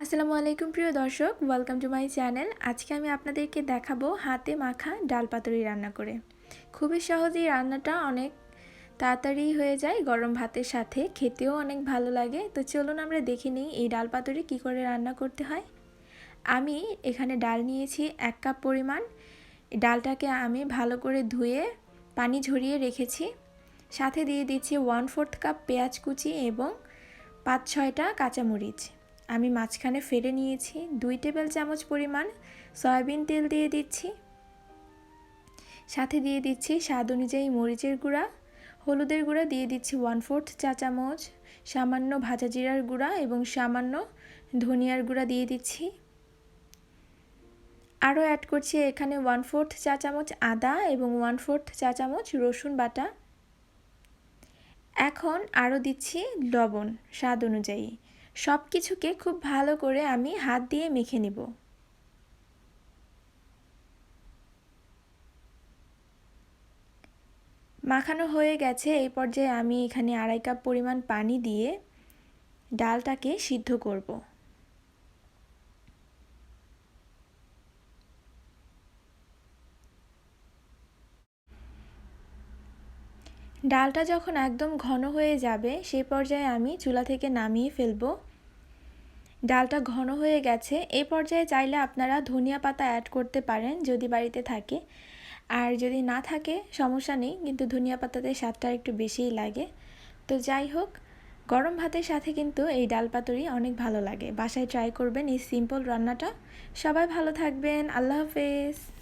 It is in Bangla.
আসসালামু আলাইকুম প্রিয় দর্শক ওয়েলকাম টু মাই চ্যানেল আজকে আমি আপনাদেরকে দেখাবো হাতে মাখা ডাল পাতুরি রান্না করে। খুবই সহজেই রান্নাটা অনেক তাড়াতাড়ি হয়ে যায় গরম ভাতের সাথে, খেতেও অনেক ভালো লাগে। তো চলুন আমরা দেখে নিই এই ডাল পাতুরি কী করে রান্না করতে হয়। আমি এখানে ডাল নিয়েছি এক কাপ পরিমাণ। ডালটাকে আমি ভালো করে ধুয়ে পানি ঝরিয়ে রেখেছি। সাথে দিয়ে দিচ্ছি ওয়ান ফোর্থ কাপ পেঁয়াজ কুচি এবং পাঁচ ছয়টা কাঁচামরিচ। আমি মাঝখানে ফেলে নিয়েছি। দুই টেবিল চামচ পরিমাণ সয়াবিন তেল দিয়ে দিচ্ছি। সাথে দিয়ে দিচ্ছি স্বাদ অনুযায়ী মরিচের গুঁড়া। হলুদের গুঁড়া দিয়ে দিচ্ছি ওয়ান ফোর্থ চা চামচ। সামান্য ভাজা জিরার গুঁড়া এবং সামান্য ধনিয়ার গুঁড়া দিয়ে দিচ্ছি। আরও অ্যাড করছি এখানে ওয়ান ফোর্থ চা চামচ আদা এবং ওয়ান ফোর্থ চা চামচ রসুন বাটা। এখন আরও দিচ্ছি লবণ স্বাদ অনুযায়ী। সব কিছুকে খুব ভালো করে আমি হাত দিয়ে মেখে নিব। মাখানো হয়ে গেছে, এই পর্যায়ে আমি এখানে আড়াই কাপ পরিমাণ পানি দিয়ে ডালটাকে সিদ্ধ করব। ডালটা যখন একদম ঘন হয়ে যাবে সেই পর্যায়ে আমি চুলা থেকে নামিয়ে ফেলব। ডালটা ঘন হয়ে গেছে এই পর্যায়ে চাইলে আপনারা ধনিয়া পাতা অ্যাড করতে পারেন যদি বাড়িতে থাকে। আর যদি না থাকে, সমস্যা নেই, কিন্তু ধনিয়া পাতাতে স্বাদটা একটু বেশিই লাগে। তো যাই হোক, গরম ভাতের সাথে কিন্তু এই ডাল পাতুরি অনেক ভালো লাগে। বাসায় ট্রাই করবেন এই সিম্পল রান্নাটা। সবাই ভালো থাকবেন, আল্লাহ হাফেজ।